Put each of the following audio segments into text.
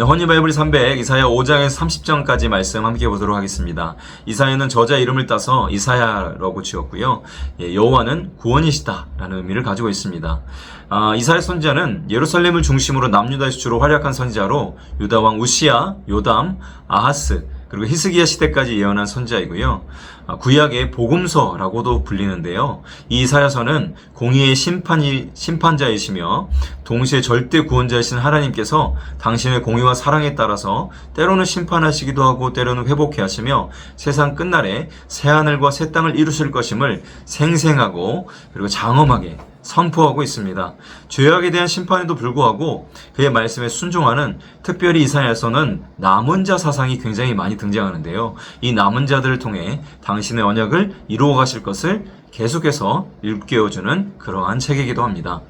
네, 허니바이블 300 이사야 5장에서 30장까지 말씀 함께 보도록 하겠습니다. 이사야는 저자 이름을 따서 이사야라고 지었고요. 예, 여호와는 구원이시다라는 의미를 가지고 있습니다. 아, 이사야 선지자는 예루살렘을 중심으로 남유다에서 주로 활약한 선지자로 유다 왕 우시야, 요담, 아하스 그리고 히스기야 시대까지 예언한 선지자이고요. 아, 구약의 복음서라고도 불리는데요. 이 이사야서는 공의의 심판이 심판자이시며 동시에 절대 구원자이신 하나님께서 당신의 공의와 사랑에 따라서 때로는 심판하시기도 하고 때로는 회복해 하시며 세상 끝날에 새 하늘과 새 땅을 이루실 것임을 생생하고 그리고 장엄하게 선포하고 있습니다. 죄악에 대한 심판에도 불구하고 그의 말씀에 순종하는 특별히 이사야서는 남은 자 사상이 굉장히 많이 등장하는데요. 이 남은 자들을 통해 당신의 언약을 이루어 가실 것을 계속해서 일깨워주는 그러한 책이기도 합니다.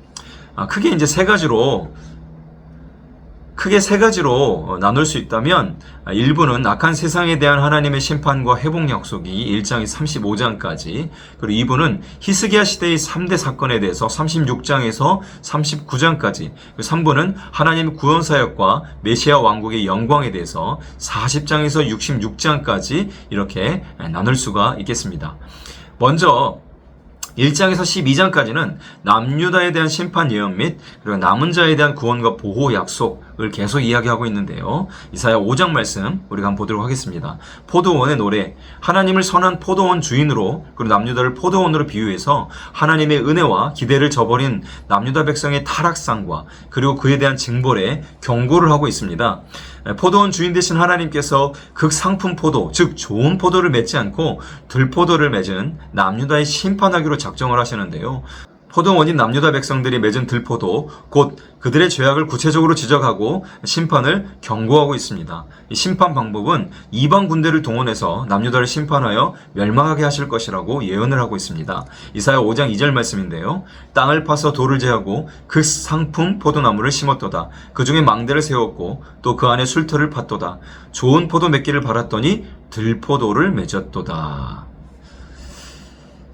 아, 크게 이제 세 가지로 크게 세 가지로 어, 나눌 수 있다면 아, 일부는 악한 세상에 대한 하나님의 심판과 회복 약속이 1장에서 35장까지 그리고 2부는 히스기야 시대의 3대 사건에 대해서 36장에서 39장까지 그리고 3부는 하나님의 구원 사역과 메시아 왕국의 영광에 대해서 40장에서 66장까지 이렇게 나눌 수가 있겠습니다. 먼저 1장에서 12장까지는 남유다에 대한 심판 예언 및 그리고 남은 자에 대한 구원과 보호 약속을 계속 이야기하고 있는데요. 이사야 5장 말씀 우리가 한번 보도록 하겠습니다. 포도원의 노래 하나님을 선한 포도원 주인으로 그리고 남유다를 포도원으로 비유해서 하나님의 은혜와 기대를 저버린 남유다 백성의 타락상과 그리고 그에 대한 징벌에 경고를 하고 있습니다. 포도원 주인 되신 하나님께서 극상품 포도, 즉 좋은 포도를 맺지 않고 들포도를 맺은 남유다에 심판하기로 작정을 하시는데요. 포도원인 남유다 백성들이 맺은 들포도 곧 그들의 죄악을 구체적으로 지적하고 심판을 경고하고 있습니다. 이 심판 방법은 이방 군대를 동원해서 남유다를 심판하여 멸망하게 하실 것이라고 예언을 하고 있습니다. 이사야 5장 2절 말씀인데요. 땅을 파서 돌을 제하고 그 상품 포도나무를 심었도다. 그 중에 망대를 세웠고 또 그 안에 술터를 팠도다. 좋은 포도 맺기를 바랐더니 들포도를 맺었도다.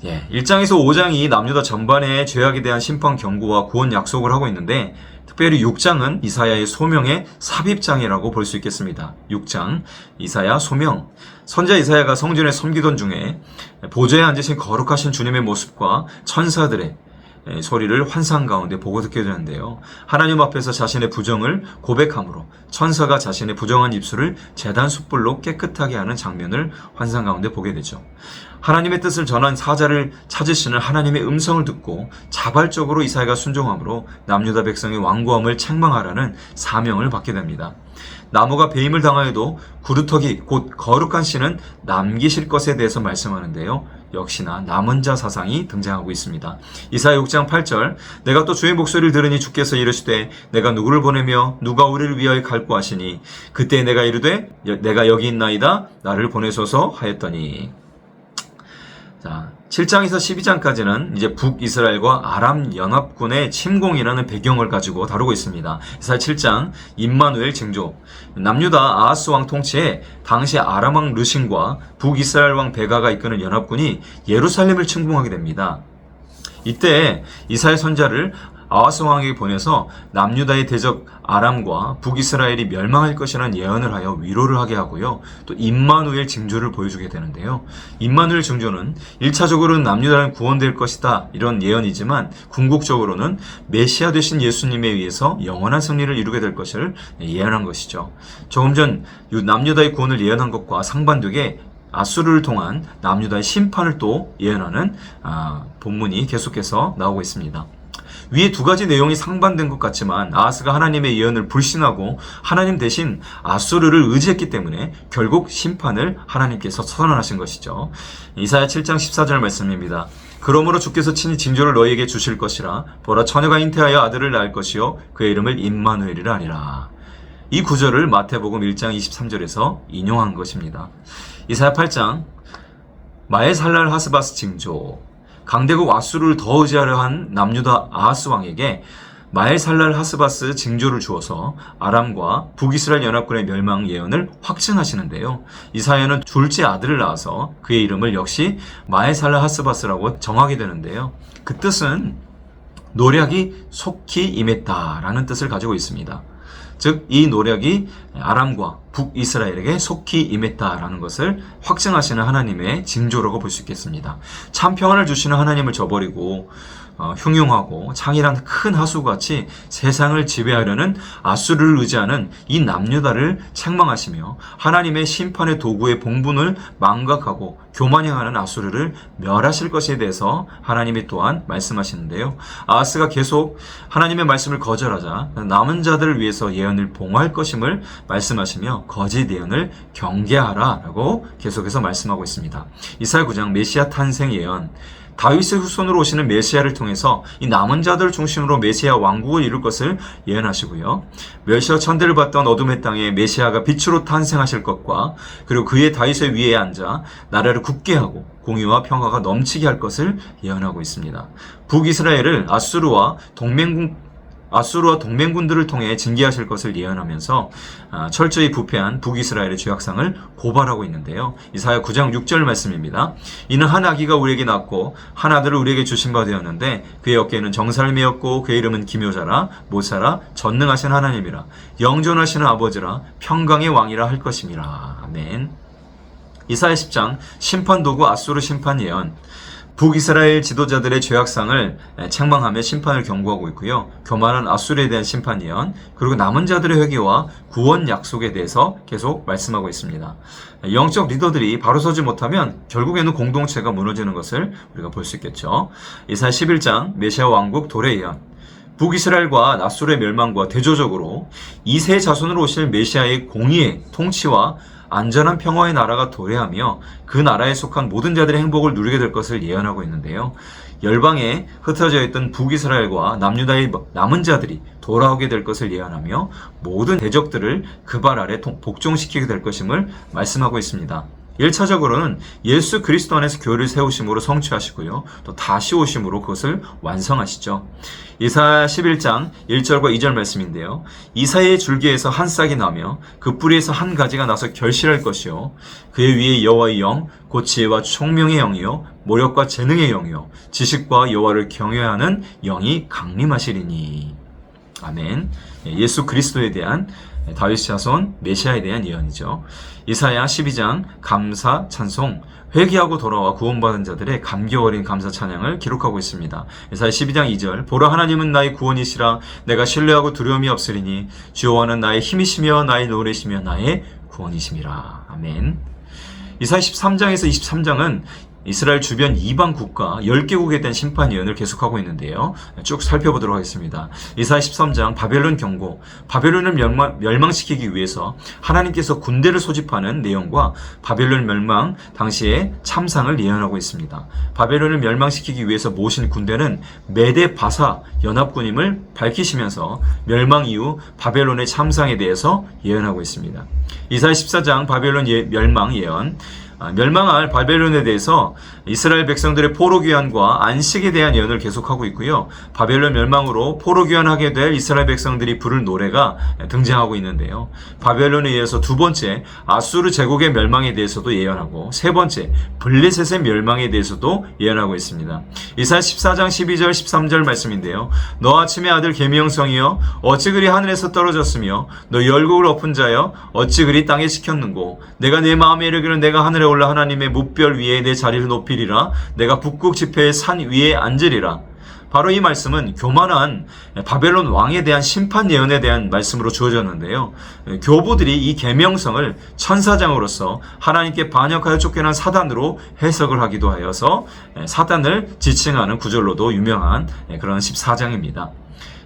예, 1장에서 5장이 남유다 전반의 죄악에 대한 심판 경고와 구원 약속을 하고 있는데 특별히 6장은 이사야의 소명의 삽입장이라고 볼 수 있겠습니다. 6장 이사야 소명 선자 이사야가 성전에 섬기던 중에 보좌에 앉으신 거룩하신 주님의 모습과 천사들의 예, 소리를 환상 가운데 보고 듣게 되는데요. 하나님 앞에서 자신의 부정을 고백함으로 천사가 자신의 부정한 입술을 재단 숯불로 깨끗하게 하는 장면을 환상 가운데 보게 되죠. 하나님의 뜻을 전한 사자를 찾으시는 하나님의 음성을 듣고 자발적으로 이사야가 순종함으로 남유다 백성의 완고함을 책망하라는 사명을 받게 됩니다. 나무가 배임을 당하여도 구루터기 곧 거룩한 씨는 남기실 것에 대해서 말씀하는데요. 역시나 남은 자 사상이 등장하고 있습니다. 이사야 6장 8절 내가 또 주의 목소리를 들으니 주께서 이르시되 내가 누구를 보내며 누가 우리를 위하여 갈고 하시니 그때 내가 이르되 여- 내가 여기 있나이다 나를 보내소서 하였더니 자, 7장에서 12장까지는 이제 북이스라엘과 아람 연합군의 침공이라는 배경을 가지고 다루고 있습니다. 이사야 7장 임마누엘 징조 남유다 아하스 왕 통치에 당시 아람 왕 르신과 북이스라엘 왕 베가가 이끄는 연합군이 예루살렘을 침공하게 됩니다. 이때 이사야 선자를 아하스 왕에게 보내서 남유다의 대적 아람과 북이스라엘이 멸망할 것이라는 예언을 하여 위로를 하게 하고요. 또 임마누엘 징조를 보여주게 되는데요. 임마누엘 징조는 1차적으로는 남유다는 구원될 것이다 이런 예언이지만 궁극적으로는 메시아 되신 예수님에 의해서 영원한 승리를 이루게 될 것을 예언한 것이죠. 조금 전 남유다의 구원을 예언한 것과 상반되게 아수르를 통한 남유다의 심판을 또 예언하는 아, 본문이 계속해서 나오고 있습니다. 위에 두 가지 내용이 상반된 것 같지만 아하스가 하나님의 예언을 불신하고 하나님 대신 아수르를 의지했기 때문에 결국 심판을 하나님께서 선언하신 것이죠. 이사야 7장 14절 말씀입니다. 그러므로 주께서 친히 징조를 너희에게 주실 것이라 보라 처녀가 잉태하여 아들을 낳을 것이요 그의 이름을 임마누엘이라 하리라. 이 구절을 마태복음 1장 23절에서 인용한 것입니다. 이사야 8장 마에살랄 하스바스 징조 강대국 아수르를 더 의지하려 한 남유다 아하스 왕에게 마엘살랄 하스바스 징조를 주어서 아람과 북이스라엘 연합군의 멸망 예언을 확증하시는데요. 이사야는 둘째 아들을 낳아서 그의 이름을 역시 마엘살랄 하스바스라고 정하게 되는데요. 그 뜻은 노략이 속히 임했다라는 뜻을 가지고 있습니다. 즉 이 노력이 아람과 북이스라엘에게 속히 임했다라는 것을 확증하시는 하나님의 징조라고 볼 수 있겠습니다. 참 평안을 주시는 하나님을 저버리고 어, 흉흉하고 창이란 큰 하수같이 세상을 지배하려는 아수르를 의지하는 이 남유다를 책망하시며 하나님의 심판의 도구의 봉분을 망각하고 교만행하는 아수르를 멸하실 것에 대해서 하나님이 또한 말씀하시는데요. 아하스가 계속 하나님의 말씀을 거절하자 남은 자들을 위해서 예언을 봉할 것임을 말씀하시며 거짓 예언을 경계하라라고 계속해서 말씀하고 있습니다. 이사야 9장 메시아 탄생 예언 다윗의 후손으로 오시는 메시아를 통해서 이 남은 자들 중심으로 메시아 왕국을 이룰 것을 예언하시고요. 멸시와 천대를 받던 어둠의 땅에 메시아가 빛으로 탄생하실 것과 그리고 그의 다윗의 위에 앉아 나라를 굳게 하고 공의와 평화가 넘치게 할 것을 예언하고 있습니다. 북이스라엘을 아수르와 동맹군 아수르와 동맹군들을 통해 징계하실 것을 예언하면서 아, 철저히 부패한 북이스라엘의 죄악상을 고발하고 있는데요. 이사야 9장 6절 말씀입니다. 이는 한 아기가 우리에게 낳고 한 아들을 우리에게 주신 바 되었는데 그의 어깨에는 정사를 메었고 그의 이름은 기묘자라 모사라 전능하신 하나님이라 영존하시는 아버지라 평강의 왕이라 할 것임이라. 아멘. 이사야 10장 심판 도구 아수르 심판 예언 북이스라엘 지도자들의 죄악상을 책망하며 심판을 경고하고 있고요. 교만한 아수르에 대한 심판 예언, 그리고 남은 자들의 회개와 구원 약속에 대해서 계속 말씀하고 있습니다. 영적 리더들이 바로 서지 못하면 결국에는 공동체가 무너지는 것을 우리가 볼 수 있겠죠. 이사 11장 메시아 왕국 도래 예언, 북이스라엘과 나술의 멸망과 대조적으로 이 세 자손으로 오실 메시아의 공의의 통치와 안전한 평화의 나라가 도래하며 그 나라에 속한 모든 자들의 행복을 누리게 될 것을 예언하고 있는데요. 열방에 흩어져 있던 북이스라엘과 남유다의 남은 자들이 돌아오게 될 것을 예언하며 모든 대적들을 그 발 아래 복종시키게 될 것임을 말씀하고 있습니다. 1차적으로는 예수 그리스도 안에서 교회를 세우심으로 성취하시고요. 또 다시 오심으로 그것을 완성하시죠. 이사 11장 1절과 2절 말씀인데요. 이사의 줄기에서 한 싹이 나며 그 뿌리에서 한 가지가 나서 결실할 것이요. 그의 위에 여호와의 영, 곧 지혜와 총명의 영이요. 모력과 재능의 영이요. 지식과 여호와를 경외하는 영이 강림하시리니. 아멘. 예수 그리스도에 대한 다윗 자손 메시아에 대한 예언이죠. 이사야 12장 감사 찬송 회개하고 돌아와 구원받은 자들의 감격 어린 감사 찬양을 기록하고 있습니다. 이사야 12장 2절 보라 하나님은 나의 구원이시라 내가 신뢰하고 두려움이 없으리니 주여와는 나의 힘이시며 나의 노래시며 나의 구원이심이라. 아멘. 이사야 13장에서 23장은 이스라엘 주변 이방 국가 10개국에 대한 심판 예언을 계속하고 있는데요. 쭉 살펴보도록 하겠습니다. 이사 13장 바벨론 경고, 바벨론을 멸망, 시키기 위해서 하나님께서 군대를 소집하는 내용과 바벨론 멸망 당시의 참상을 예언하고 있습니다. 바벨론을 멸망시키기 위해서 모신 군대는 메데 바사 연합군임을 밝히시면서 멸망 이후 바벨론의 참상에 대해서 예언하고 있습니다. 이사 14장 바벨론 예, 멸망 예언 아, 멸망할 바벨론에 대해서 이스라엘 백성들의 포로 귀환과 안식에 대한 예언을 계속하고 있고요. 바벨론 멸망으로 포로 귀환하게 될 이스라엘 백성들이 부를 노래가 등장하고 있는데요. 바벨론에 의해서 두 번째 아수르 제국의 멸망에 대해서도 예언하고 세 번째 블레셋의 멸망에 대해서도 예언하고 있습니다. 이사 14장 12절 13절 말씀인데요. 너 아침의 아들 개미형성이여 어찌 그리 하늘에서 떨어졌으며 너 열국을 엎은 자여 어찌 그리 땅에 시켰는고 내가 내 마음에 이르기를 내가 하늘에 올라 하나님의 무별 위에 내 자리를 높이 리라 내가 북극 지폐의 산 위에 앉으리라 바로 이 말씀은 교만한 바벨론 왕에 대한 심판 예언에 대한 말씀으로 주어졌는데요. 교부들이 이 계명성을 천사장으로서 하나님께 반역하여 쫓겨난 사단으로 해석을 하기도 하여서 사단을 지칭하는 구절로도 유명한 그런 14장입니다.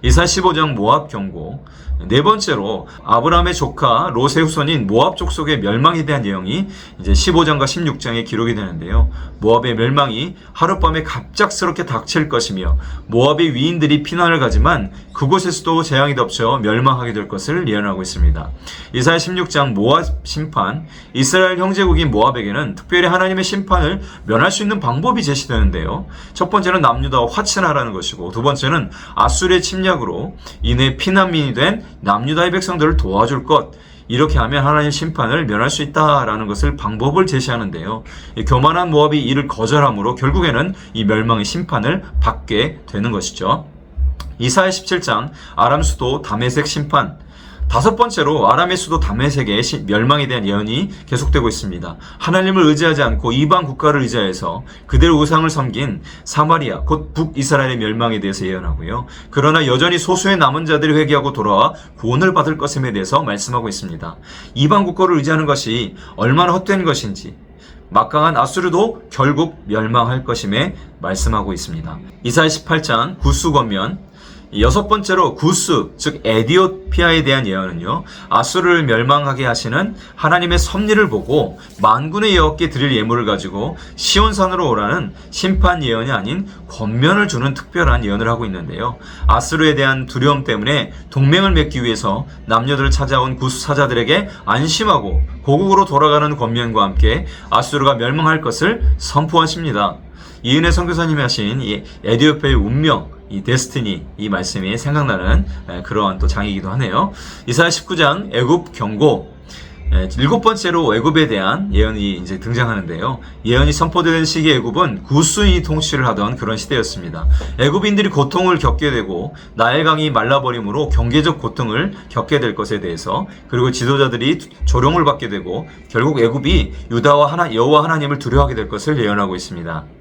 이사 15장 모압 경고 네 번째로 아브라함의 조카 롯의 후손인 모압 족속의 멸망에 대한 내용이 이제 15장과 16장에 기록이 되는데요. 모압의 멸망이 하룻밤에 갑작스럽게 닥칠 것이며 모압의 위인들이 피난을 가지만 그곳에서도 재앙이 덮쳐 멸망하게 될 것을 예언하고 있습니다. 이사야 16장 모압 심판 이스라엘 형제국인 모압에게는 특별히 하나님의 심판을 면할 수 있는 방법이 제시되는데요. 첫 번째는 남유다와 화친하라는 것이고 두 번째는 아수르의 침략으로 인해 피난민이 된 남유다의 백성들을 도와줄 것 이렇게 하면 하나님 심판을 면할 수 있다라는 것을 방법을 제시하는데요. 교만한 모압이 이를 거절함으로 결국에는 이 멸망의 심판을 받게 되는 것이죠. 이사야 17장 아람 수도 다메섹 심판 다섯 번째로 아람의 수도 다메섹의 시- 멸망에 대한 예언이 계속되고 있습니다. 하나님을 의지하지 않고 이방 국가를 의지하여서 그들의 우상을 섬긴 사마리아 곧 북이스라엘의 멸망에 대해서 예언하고요. 그러나 여전히 소수의 남은 자들이 회개하고 돌아와 구원을 받을 것임에 대해서 말씀하고 있습니다. 이방 국가를 의지하는 것이 얼마나 헛된 것인지 막강한 아수르도 결국 멸망할 것임에 말씀하고 있습니다. 이사야 18장 구수 권면 여섯 번째로 구스, 즉 에디오피아에 대한 예언은요. 아수르를 멸망하게 하시는 하나님의 섭리를 보고 만군의 여호와께 드릴 예물을 가지고 시온산으로 오라는 심판 예언이 아닌 권면을 주는 특별한 예언을 하고 있는데요. 아수르에 대한 두려움 때문에 동맹을 맺기 위해서 남녀들을 찾아온 구스 사자들에게 안심하고 고국으로 돌아가는 권면과 함께 아수르가 멸망할 것을 선포하십니다. 이은혜 선교사님이 하신 이 에디오피아의 운명, 이 데스티니 이 말씀이 생각나는 에, 그러한 또 장이기도 하네요. 이사야 19장 애굽 경고 에, 일곱 번째로 애굽에 대한 예언이 이제 등장하는데요. 예언이 선포되는 시기 애굽은 구스인이 통치를 하던 그런 시대였습니다. 애굽인들이 고통을 겪게 되고 나일강이 말라버림으로 경제적 고통을 겪게 될 것에 대해서 그리고 지도자들이 조롱을 받게 되고 결국 애굽이 유다와 하나 여호와 하나님을 두려워하게 될 것을 예언하고 있습니다.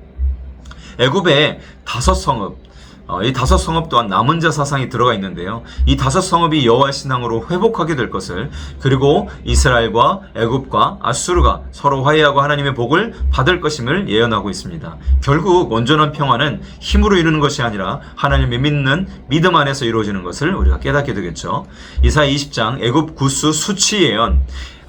애굽의 다섯 성읍 어, 이 다섯 성읍 또한 남은 자 사상이 들어가 있는데요. 이 다섯 성읍이 여호와의 신앙으로 회복하게 될 것을 그리고 이스라엘과 애굽과 아수르가 서로 화해하고 하나님의 복을 받을 것임을 예언하고 있습니다. 결국 온전한 평화는 힘으로 이루는 것이 아니라 하나님의 믿는 믿음 안에서 이루어지는 것을 우리가 깨닫게 되겠죠. 이사 20장 애굽 구스 수치 예언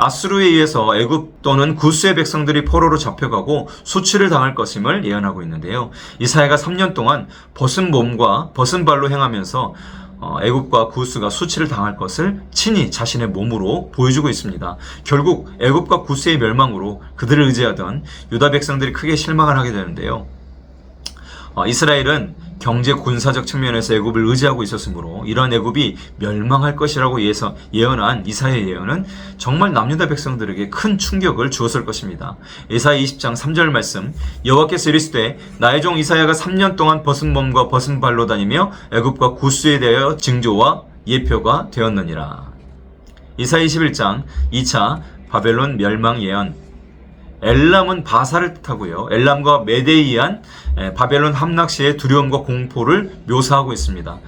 아수르에 의해서 애굽 또는 구스의 백성들이 포로로 잡혀가고 수치를 당할 것임을 예언하고 있는데요. 이사야가 3년 동안 벗은 몸과 벗은 발로 행하면서 어, 애굽과 구스가 수치를 당할 것을 친히 자신의 몸으로 보여주고 있습니다. 결국 애굽과 구스의 멸망으로 그들을 의지하던 유다 백성들이 크게 실망을 하게 되는데요. 어, 이스라엘은 경제 군사적 측면에서 애굽을 의지하고 있었으므로 이런 애굽이 멸망할 것이라고 예서, 예언한 이사의 예언은 정말 남유다 백성들에게 큰 충격을 주었을 것입니다. 이사야 20장 3절 말씀 여호와께서 이르시되 나의 종 이사야가 3년 동안 벗은 몸과 벗은 발로 다니며 애굽과 구스에 대하여 징조와 예표가 되었느니라. 이사야 21장 2차 바벨론 멸망 예언 엘람은 바사를 뜻하고요. 엘람과 에, 바벨론 함락 시의 두려움과 공포를 묘사하고 있습니다.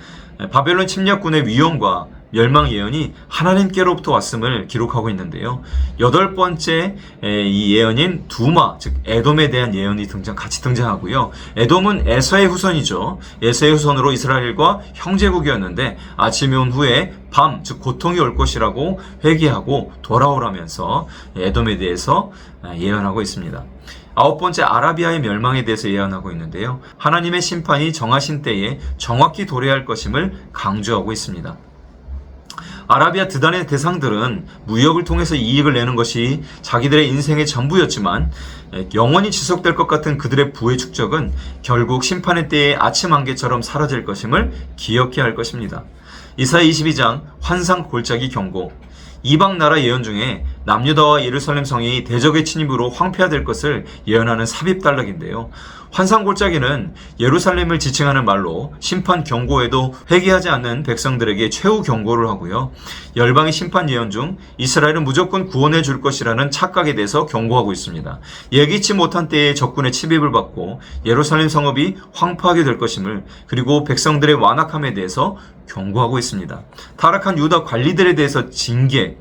에, 바벨론 침략군의 위험과 멸망 예언이 하나님께로부터 왔음을 기록하고 있는데요. 여덟 번째 에, 이 예언인 두마, 즉 에돔에 대한 예언이 등장 같이 등장하고요. 에돔은 에서의 후손이죠. 에서의 후손으로 이스라엘과 형제국이었는데 아침이 온 후에 밤, 즉 고통이 올 것이라고 회개하고 돌아오라면서 에돔에 대해서 아, 예언하고 있습니다. 아홉 번째 아라비아의 멸망에 대해서 예언하고 있는데요. 하나님의 심판이 정하신 때에 정확히 도래할 것임을 강조하고 있습니다. 아라비아 드단의 대상들은 무역을 통해서 이익을 내는 것이 자기들의 인생의 전부였지만 에, 영원히 지속될 것 같은 그들의 부의 축적은 결국 심판의 때에 아침 안개처럼 사라질 것임을 기억해야 할 것입니다. 이사야 22장 환상 골짜기 경고 이방 나라 예언 중에 남유다와 예루살렘 성이 대적의 침입으로 황폐화될 것을 예언하는 삽입단락인데요. 환상골짜기는 예루살렘을 지칭하는 말로 심판 경고에도 회개하지 않는 백성들에게 최후 경고를 하고요. 열방의 심판 예언 중 이스라엘은 무조건 구원해 줄 것이라는 착각에 대해서 경고하고 있습니다. 예기치 못한 때에 적군의 침입을 받고 예루살렘 성읍이 황폐하게 될 것임을 그리고 백성들의 완악함에 대해서 경고하고 있습니다. 타락한 유다 관리들에 대해서 징계,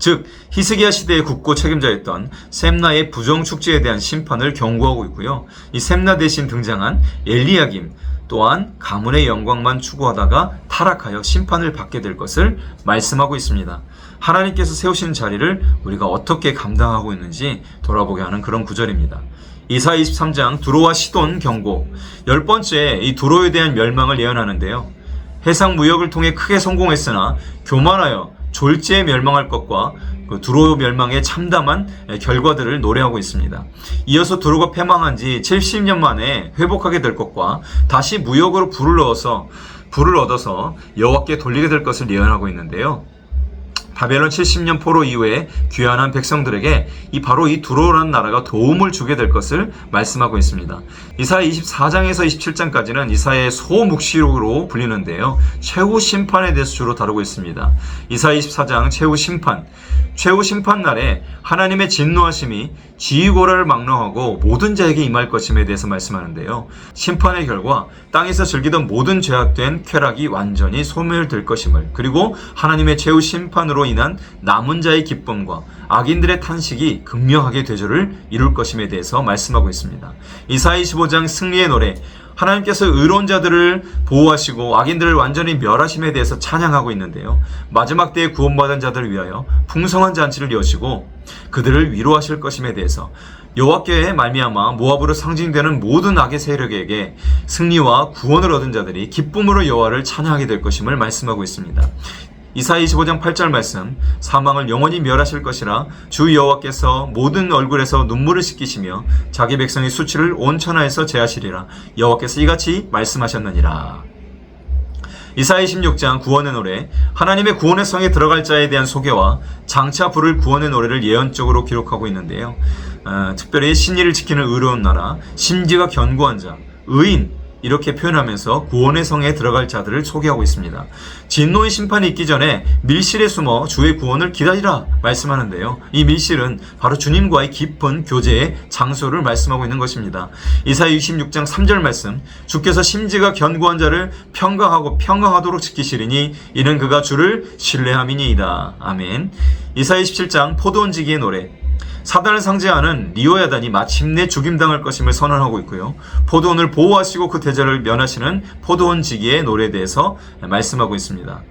즉 히스기야 시대의 국고 책임자였던 셈나의 부정 축제에 대한 심판을 경고하고 있고요. 이 셈나 대신 등장한 엘리야김 또한 가문의 영광만 추구하다가 타락하여 심판을 받게 될 것을 말씀하고 있습니다. 하나님께서 세우신 자리를 우리가 어떻게 감당하고 있는지 돌아보게 하는 그런 구절입니다. 이사 23장 두로와 시돈 경고 열 번째 이 두로에 대한 멸망을 예언하는데요. 해상 무역을 통해 크게 성공했으나 교만하여 졸지에 멸망할 것과 그 두로 멸망의 참담한 결과들을 노래하고 있습니다. 이어서 두로가 패망한 지 70년 만에 회복하게 될 것과 다시 무역으로 불을 넣어서 불을 얻어서 여호와께 돌리게 될 것을 예언하고 있는데요. 바벨론 70년 포로 이후에 귀환한 백성들에게 이 바로 이 두로라는 나라가 도움을 주게 될 것을 말씀하고 있습니다. 이사야 24장에서 27장까지는 이사야의 소묵시록으로 불리는데요. 최후 심판에 대해서 주로 다루고 있습니다. 이사야 24장 최후 심판 최후 심판 날에 하나님의 진노하심이 지휘고라를 망라하고 모든 자에게 임할 것임에 대해서 말씀하는데요. 심판의 결과 땅에서 즐기던 모든 죄악된 쾌락이 완전히 소멸될 것임을 그리고 하나님의 최후 심판으로 인한 남은 자의 기쁨과 악인들의 탄식이 극명하게 되절을 이룰 것임에 대해서 말씀하고 있습니다. 이사야 25장 승리의 노래 하나님께서 의로운 자들을 보호하시고 악인들을 완전히 멸하심에 대해서 찬양하고 있는데요. 마지막 때에 구원받은 자들을 위하여 풍성한 잔치를 여시고 그들을 위로하실 것임에 대해서 여호와께의 말미암아 모압으로 상징되는 모든 악의 세력에게 승리와 구원을 얻은 자들이 기쁨으로 여호와를 찬양하게 될 것임을 말씀하고 있습니다. 이사야 25장 8절 말씀 사망을 영원히 멸하실 것이라 주 여호와께서 모든 얼굴에서 눈물을 씻기시며 자기 백성의 수치를 온 천하에서 제하시리라. 여호와께서 이같이 말씀하셨느니라. 이사야 26장 구원의 노래 하나님의 구원의 성에 들어갈 자에 대한 소개와 장차 부를 구원의 노래를 예언적으로 기록하고 있는데요. 어, 특별히 신의를 지키는 의로운 나라 심지가 견고한 자 의인 이렇게 표현하면서 구원의 성에 들어갈 자들을 소개하고 있습니다. 진노의 심판이 있기 전에 밀실에 숨어 주의 구원을 기다리라 말씀하는데요. 이 밀실은 바로 주님과의 깊은 교제의 장소를 말씀하고 있는 것입니다. 이사야 66장 3절 말씀 주께서 심지가 견고한 자를 평강하고 평강하도록 지키시리니 이는 그가 주를 신뢰함이니이다. 아멘. 이사야 27장 포도원지기의 노래 사단을 상징하는 리오야단이 마침내 죽임당할 것임을 선언하고 있고요. 포도원을 보호하시고 그 대절을 면하시는 포도원 지기의 노래에 대해서 말씀하고 있습니다.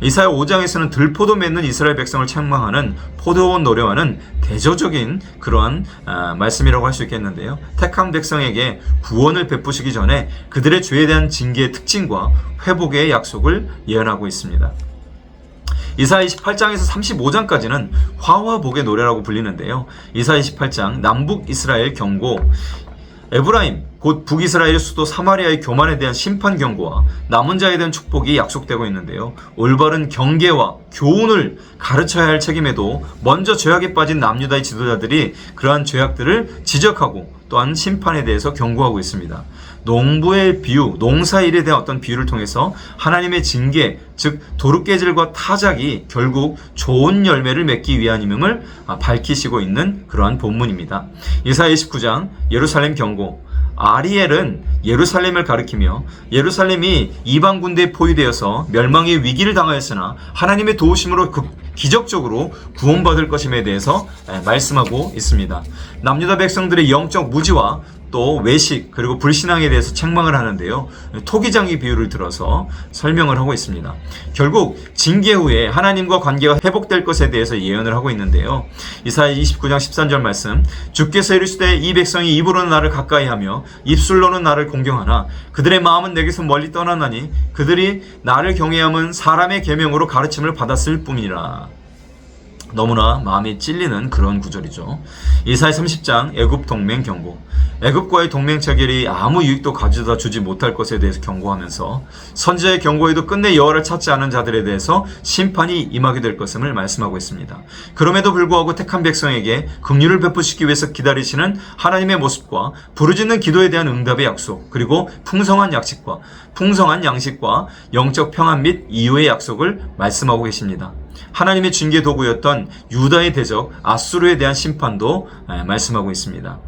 이사야 5장에서는 들포도 맺는 이스라엘 백성을 책망하는 포도원 노래와는 대조적인 그러한 아, 말씀이라고 할 수 있겠는데요. 택한 백성에게 구원을 베푸시기 전에 그들의 죄에 대한 징계의 특징과 회복의 약속을 예언하고 있습니다. 이사 28장에서 35장까지는 화와 복의 노래라고 불리는데요. 이사 28장 남북 이스라엘 경고 에브라임 곧 북이스라엘 수도 사마리아의 교만에 대한 심판 경고와 남은 자에 대한 축복이 약속되고 있는데요. 올바른 경계와 교훈을 가르쳐야 할 책임에도 먼저 죄악에 빠진 남유다의 지도자들이 그러한 죄악들을 지적하고 또한 심판에 대해서 경고하고 있습니다. 농부의 비유, 농사일에 대한 어떤 비유를 통해서 하나님의 징계, 즉 도둑깨질과 타작이 결국 좋은 열매를 맺기 위함임을 밝히시고 있는 그러한 본문입니다. 이사 29장 예루살렘 경고 아리엘은 예루살렘을 가리키며 예루살렘이 이방 군대에 포위되어서 멸망의 위기를 당하였으나 하나님의 도우심으로 그 기적적으로 구원받을 것임에 대해서 말씀하고 있습니다. 남유다 백성들의 영적 무지와 또 외식 그리고 불신앙에 대해서 책망을 하는데요. 토기장의 비유를 들어서 설명을 하고 있습니다. 결국 징계 후에 하나님과 관계가 회복될 것에 대해서 예언을 하고 있는데요. 이사야 29장 13절 말씀 주께서 이르시되 이 백성이 입으로는 나를 가까이하며 입술로는 나를 공경하나 그들의 마음은 내게서 멀리 떠나나니 그들이 나를 경외함은 사람의 계명으로 가르침을 받았을 뿐이라. 너무나 마음이 찔리는 그런 구절이죠. 이사야 30장 애굽 동맹 경고. 애굽과의 동맹 체결이 아무 유익도 가져다 주지 못할 것에 대해서 경고하면서 선지자의 경고에도 끝내 여호와를 찾지 않은 자들에 대해서 심판이 임하게 될 것임을 말씀하고 있습니다. 그럼에도 불구하고 택한 백성에게 긍휼을 베푸시기 위해서 기다리시는 하나님의 모습과 부르짖는 기도에 대한 응답의 약속 그리고 풍성한 약식과 풍성한 양식과 영적 평안 및 이유의 약속을 말씀하고 계십니다. 하나님의 징계 도구였던 유다의 대적 아수르에 대한 심판도 말씀하고 있습니다.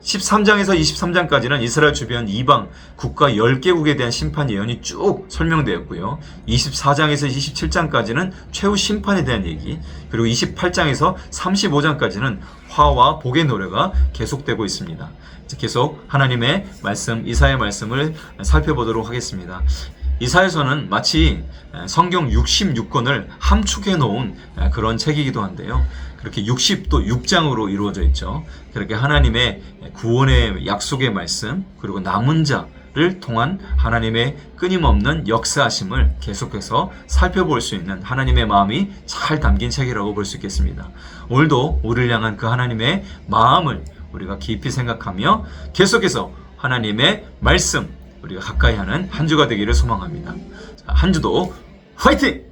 13장에서 23장까지는 이스라엘 주변 이방 국가 10개국에 대한 심판 예언이 쭉 설명되었고요. 24장에서 27장까지는 최후 심판에 대한 얘기, 그리고 28장에서 35장까지는 화와 복의 노래가 계속되고 있습니다. 계속 하나님의 말씀, 이사의 말씀을 살펴보도록 하겠습니다. 이사에서는 마치 성경 66권을 함축해 놓은 그런 책이기도 한데요. 그렇게 60도 6장으로 이루어져 있죠. 그렇게 하나님의 구원의 약속의 말씀, 그리고 남은 자를 통한 하나님의 끊임없는 역사하심을 계속해서 살펴볼 수 있는 하나님의 마음이 잘 담긴 책이라고 볼 수 있겠습니다. 오늘도 우리를 향한 그 하나님의 마음을 우리가 깊이 생각하며 계속해서 하나님의 말씀, 우리가 가까이 하는 한 주가 되기를 소망합니다. 한 주도 화이팅!